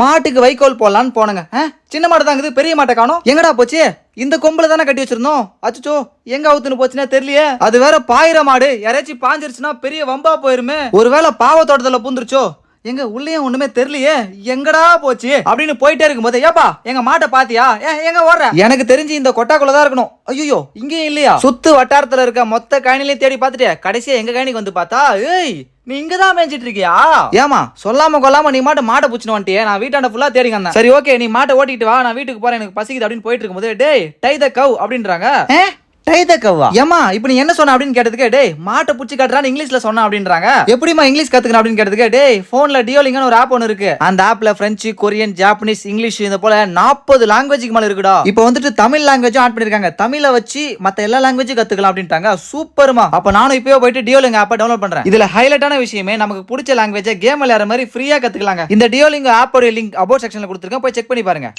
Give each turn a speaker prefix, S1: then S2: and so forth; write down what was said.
S1: மாட்டுக்கு வைக்கோல் போடலான்னு போனங்க. சின்ன மாடு தாங்குது பெரிய மாட்டை காணோம். எங்கடா போச்சு? இந்த கொம்புல தானே கட்டி வச்சிருந்தோம். அச்சோ எங்க அவுத்துன்னு போச்சுன்னா தெரியலையே. அது வேற பாயிர மாடு. யாராச்சும் பாஞ்சிருச்சுன்னா பெரிய வம்பா போயிருமே. ஒருவேளை பாவ தோட்டத்துல பூந்துருச்சோ? எங்க உள்ளேயும் ஒண்ணுமே தெரியலையே. எங்கடா போச்சு? அப்படின்னு போயிட்டே இருக்கும்போது ஏப்பா எங்க மாட்டை பாத்தியா? ஏ, எங்க ஓடுற? எனக்கு தெரிஞ்சு இந்த கொட்டாக்குள்ள தான் இருக்கணும். ஐயோ இங்கேயும் இல்லையா? சுத்து வட்டாரத்துல இருக்க மொத்த கயனிலையும் தேடி பார்த்துட்டு கடைசியா எங்க கயனிக்கு வந்து பார்த்தா ஏய் நீ இங்க தான் மேய்ச்சிட்டு இருக்கியா? ஏமா சொல்லாம கொல்லாம நீ மாட்டை மாட்டை புடிச்சுன்னு வந்துட்டியே. நான் வீட்டாண்ட ஃபுல்லா தேடி வந்தேன். சரி ஓகே நீ மாட்டை ஓட்டிட்டு வா. நான் வீட்டுக்கு போறேன். எனக்கு பசிக்குது. அப்படின்னு போயிட்டு இருக்கும்போது டேய் டை த கவ். அப்படின்றாங்க. டை த கவ்வா ஏமா இப்போ நீ என்ன சொன்ன அப்படின்னு கேட்டதுக்கு டேய் மாட்டை புடிச்சு காட்டுறான்னு இங்கிலீஷ்ல சொன்ன அப்படின்றாங்க. எப்படிமா இங்கிலீஷ் கத்துக்கணும் அப்படின்னு கேட்டதுக்கு டேய் போன்ல டியோலிங்கன்னு ஒரு ஆப் ஒன்று இருக்கு. அந்த ஆப்ல பிரெஞ்சு கொரியன் ஜாப்பனீஸ் இங்கிலீஷ் இந்த போல நாற்பது லாங்குவேஜுக்கு மேல இருக்குடா. இப்போ வந்துட்டு தமிழ் லாங்குவேஜும் ஆட் பண்ணிருக்காங்க. தமிழை வச்சு மத்த எல்லா லாங்குவேஜும் கத்துக்கலாம் அப்படின்ட்டாங்க. சூப்பர்மா. அப்ப நானும் இப்பவே போயிட்டு டியோலிங்க ஆப்பை டவுன்லோட் பண்றேன். இதுல ஹைலைட்டான விஷயமே நமக்கு பிடிச்ச லாங்குவேஜை கேம் விளையாடுற மாதிரி ஃப்ரீயா கத்துக்கலாங்க. இந்த டியோலிங்கோ ஆப்போட லிங்க் அபோட் செக்ஷன்ல கொடுத்துருக்கேன். போய் செக் பண்ணி பாருங்க.